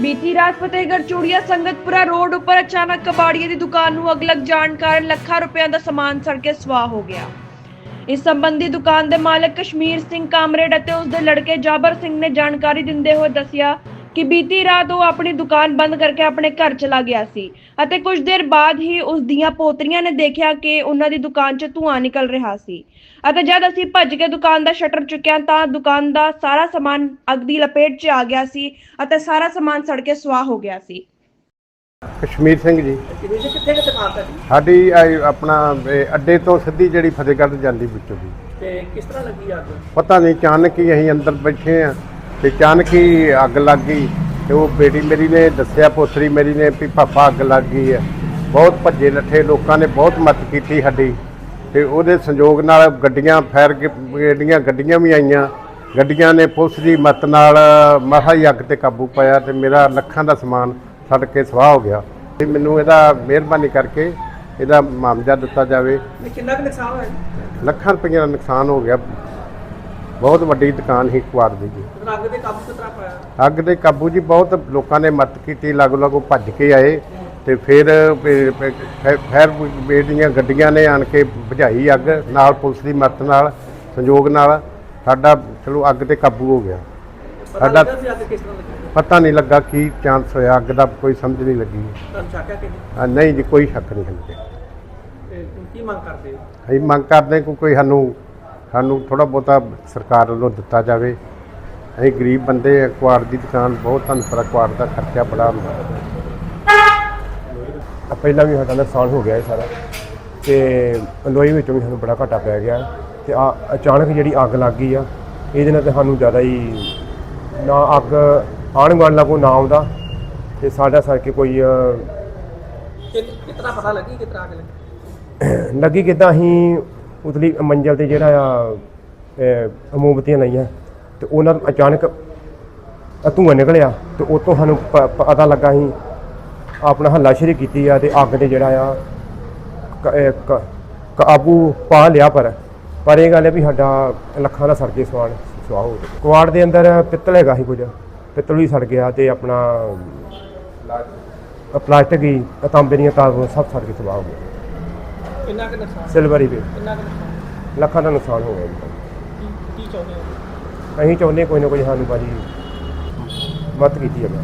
ਬੀਤੀ ਰਾਤ ਫਤਿਹਗੜ੍ਹ ਚੂੜੀਆ ਸੰਗਤਪੁਰਾ ਰੋਡ ਉੱਪਰ ਅਚਾਨਕ ਕਬਾੜੀਏ ਦੀ ਦੁਕਾਨ ਨੂੰ ਅੱਗ ਲੱਗ ਜਾਣ ਕਾਰਨ ਲੱਖਾਂ ਰੁਪਏ ਦਾ ਸਮਾਨ ਸੜ ਕੇ ਸਵਾਹ ਹੋ ਗਿਆ। ਇਸ ਸੰਬੰਧੀ ਦੁਕਾਨ ਦੇ ਮਾਲਕ ਕਸ਼ਮੀਰ ਸਿੰਘ ਕਾਮਰੇਡ ਅਤੇ ਉਸ ਦੇ ਲੜਕੇ ਜਾਬਰ ਸਿੰਘ ਨੇ ਜਾਣਕਾਰੀ ਦਿੰਦੇ ਹੋਏ ਦੱਸਿਆ ਕਿ ਬੀਤੀ ਰਾਤ ਉਹ ਆਪਣੀ ਦੁਕਾਨ ਬੰਦ ਕਰਕੇ ਆਪਣੇ ਘਰ ਚਲਾ ਗਿਆ ਸੀ ਅਤੇ ਕੁਝ ਦੇਰ ਬਾਅਦ ਹੀ ਉਸ ਦੀਆਂ ਪੋਤਰੀਆਂ ਨੇ ਦੇਖਿਆ ਕਿ ਉਹਨਾਂ ਦੀ ਦੁਕਾਨ 'ਚ ਧੂੰਆਂ ਨਿਕਲ ਰਿਹਾ ਸੀ। ਅਤੇ ਜਦ ਅਸੀਂ ਭੱਜ ਕੇ ਦੁਕਾਨ ਦਾ ਸ਼ਟਰ ਚੁੱਕਿਆ ਤਾਂ ਦੁਕਾਨ ਦਾ ਸਾਰਾ ਸਮਾਨ ਅੱਗ ਦੀ ਲਪੇਟ 'ਚ ਆ ਗਿਆ ਸੀ ਅਤੇ ਸਾਰਾ ਸਮਾਨ ਸੜ ਕੇ ਸੁਆਹ ਹੋ ਗਿਆ ਸੀ। ਕਸ਼ਮੀਰ ਸਿੰਘ ਜੀ। ਕਿਵੇਂ ਜੀ ਕਿੱਥੇ ਕਿੱਥੇ ਦੁਕਾਨ ਤੁਹਾਡੀ ਸਾਡੀ ਇਹ ਆਪਣਾ ਇਹ ਅੱਡੇ ਤੋਂ ਸਿੱਧੀ ਜਿਹੜੀ ਫਤਿਹਗੜ੍ਹ ਜਾਂਦੀ ਵਿੱਚੋਂ ਦੀ। ਤੇ ਕਿਸ ਤਰ੍ਹਾਂ ਲੱਗੀ ਅੱਗ? ਪਤਾ ਨਹੀਂ ਅਚਾਨਕ ਹੀ ਅਸੀਂ ਅੰਦਰ ਬੈਠੇ ਆ ਤੇ ਅਚਾਨਕ ਹੀ ਅੱਗ ਲੱਗ ਗਈ ਤੇ ਉਹ ਬੇਟੀ ਮੇਰੀ ਨੇ ਦੱਸਿਆ ਪੋਤਰੀ ਮੇਰੀ ਨੇ ਵੀ ਪਾਪਾ ਅੱਗ ਲੱਗ ਗਈ ਹੈ। ਬਹੁਤ ਭੱਜੇ ਨੱਠੇ ਲੋਕਾਂ ਨੇ ਬਹੁਤ ਮਦਦ ਕੀਤੀ ਸਾਡੀ ਤੇ ਉਹਦੇ ਸੰਯੋਗ ਨਾਲ ਗੱਡੀਆਂ ਫਾਇਰ ਬ੍ਰਿਗੇਡੀਆਂ ਗੱਡੀਆਂ ਵੀ ਆਈਆਂ ਗੱਡੀਆਂ ਨੇ ਪੁਲਿਸ ਦੀ ਮਦਦ ਨਾਲ ਮਹਾ ਹੀ ਅੱਗ ਤੇ ਕਾਬੂ ਪਾਇਆ ਤੇ ਮੇਰਾ ਲੱਖਾਂ ਦਾ ਸਮਾਨ ਸੜ ਕੇ ਸਵਾਹ ਹੋ ਗਿਆ। ਤੇ ਮੈਨੂੰ ਇਹਦਾ ਮਿਹਰਬਾਨੀ ਕਰਕੇ ਇਹਦਾ ਮੁਆਵਜ਼ਾ ਦਿੱਤਾ ਜਾਵੇ। ਕਿੰਨਾ ਕੁ ਨੁਕਸਾਨ ਹੋਇਆ? ਲੱਖਾਂ ਰੁਪਈਆ ਦਾ ਨੁਕਸਾਨ ਹੋ ਗਿਆ। ਬਹੁਤ ਵੱਡੀ ਦੁਕਾਨ ਸੀ ਕੁਆਰ ਦੀ ਜੀ। ਅੱਗ ਦੇ ਕਾਬੂ ਕਿਸ ਤਰ੍ਹਾਂ ਪਾਇਆ? ਅੱਗ ਦੇ ਕਾਬੂ ਜੀ ਬਹੁਤ ਲੋਕਾਂ ਨੇ ਮਦਦ ਕੀਤੀ ਲਾਗੋ ਲਾਗੋ ਭੱਜ ਕੇ ਆਏ ਤੇ ਫਿਰ ਫਾਇਰ ਬ੍ਰਿਗੇਡ ਦੀਆਂ ਗੱਡੀਆਂ ਨੇ ਆਣ ਕੇ ਬੁਝਾਈ ਅੱਗ ਨਾਲ ਪੁਲਿਸ ਦੀ ਮਦਦ ਨਾਲ ਸੰਯੋਗ ਨਾਲ। ਸਾਡਾ ਚਲੋ ਅੱਗ ਤੇ ਕਾਬੂ ਹੋ ਗਿਆ। ਸਾਡਾ- ਪਤਾ ਨਹੀਂ ਲੱਗਾ ਕੀ ਚਾਂਸ ਹੋਇਆ ਅੱਗ ਦਾ ਕੋਈ ਸਮਝ ਨਹੀਂ ਲੱਗੀ। ਤੁਹਾਨੂੰ ਸ਼ੱਕ ਹੈ ਕਿ ਹਾਂ, ਨਹੀਂ ਜੀ ਕੋਈ ਸ਼ੱਕ ਨਹੀਂ ਹੈ ਤੇ ਕੀ ਮੰਗ ਕਰਦੇ ਹੋ? ਅਸੀਂ ਮੰਗ ਕਰਦੇ ਕੋਈ ਸਾਨੂੰ ਸਾਨੂੰ ਥੋੜਾ ਬਹੁਤਾ ਸਰਕਾਰ ਵੱਲੋਂ ਦਿੱਤਾ ਜਾਵੇ। ਅਸੀਂ ਗਰੀਬ ਬੰਦੇ ਕੁਆਰ ਦੀ ਦੁਕਾਨ ਬਹੁਤ ਤੁਹਾਨੂੰ ਪਤਾ ਕੁਆਰ ਦਾ ਖਰਚਾ ਬੜਾ ਹੁੰਦਾ। ਆ ਪਹਿਲਾਂ ਵੀ ਸਾਡਾ ਨੁਕਸਾਨ ਹੋ ਗਿਆ ਇਹ ਸਾਰਾ। ਤੇ ਲੋਹੇ ਵਿੱਚੋਂ ਵੀ ਸਾਨੂੰ ਬੜਾ ਘਾਟਾ ਪੈ ਗਿਆ। ਤੇ ਆ ਅਚਾਨਕ ਜਿਹੜੀ ਅੱਗ ਲੱਗ ਗਈ ਆ ਇਹਦੇ ਨਾਲ ਤੇ ਸਾਨੂੰ ਜ਼ਿਆਦਾ ਹੀ ਨਾ ਅੱਗ ਆਣ ਗੁਆਂਢ ਲਾਗੋ ਨਾ ਆਉਂਦਾ। ਤੇ ਸਾਡਾ ਸਰ ਕੇ ਕੋਈ ਅ, ਕਿਤਨਾ ਪਤਾ ਲੱਗੀ ਤਰ੍ਹਾਂ ਅੱਗ ਲੱਗੀ? ਲੱਗੀ ਕਿਦਾਂ ਅਸੀਂ ਉਤਲੀ ਮੰਜ਼ਲ ਤੇ ਜਿਹੜਾ ਆ ਅ, ਮੋਮਬੱਤੀਆਂ ਲਾਈਆਂ ਤੇ ਉਹਨਾਂ ਨੂੰ ਅਚਾਨਕ ਧੂੰਆਂ ਨਿਕਲਿਆ ਤੇ ਤੋਂ ਸਾਨੂੰ ਪ- ਪਤਾ ਲੱਗਾ ਸੀ ਆਪਣਾ ਹੱਲਾਸ਼ੇਰੀ ਕੀਤੀ ਆ ਤੇ ਅੱਗ ਤੇ ਜਿਹੜਾ ਆ ਕ- ਅ, ਕ- ਕਾਬੂ ਪਾ ਲਿਆ ਪਰ ਪਰ ਇਹ ਗੱਲ ਹੈ ਵੀ ਸਾਡਾ ਲੱਖਾਂ ਦਾ ਸੜ ਕੇ ਸਵਾਲ ਸੁਆਹ ਹੋ ਗਿਆ। ਕੁਆੜ ਦੇ ਅੰਦਰ ਪਿੱਤਲ ਹੈਗਾ ਸੀ ਕੁਝ ਪਿੱਤਲ ਵੀ ਸੜ ਗਿਆ ਤੇ ਆਪਣਾ ਪਲਾਸਟਿਕ ਹੀ ਤਾਂਬੇ ਦੀਆਂ ਤਾਰਾਂ ਸਭ ਸੜ ਕੇ ਸਵਾਹ ਹੋ ਗਿਆ ਕਿੰਨਾ ਕੁ ਨੁਕਸਾਨ? ਸਿਲਵਰ ਕਿੰਨਾ ਕੁ ਨੁਕਸਾਨ? ਲੱਖਾਂ ਦਾ ਨੁਕਸਾਨ ਹੋ ਗਿਆ ਜੀ। ਕੀ ਕੀ ਚਾਹੁੰਦੇ ਹੋ? ਅਸੀਂ ਚਾਹੁੰਦੇ ਕੋਈ ਨਾ ਕੋਈ ਸਾਨੂੰ ਬਾਜੀ ਮਦਦ ਕੀਤੀ ਜਾਵੇ।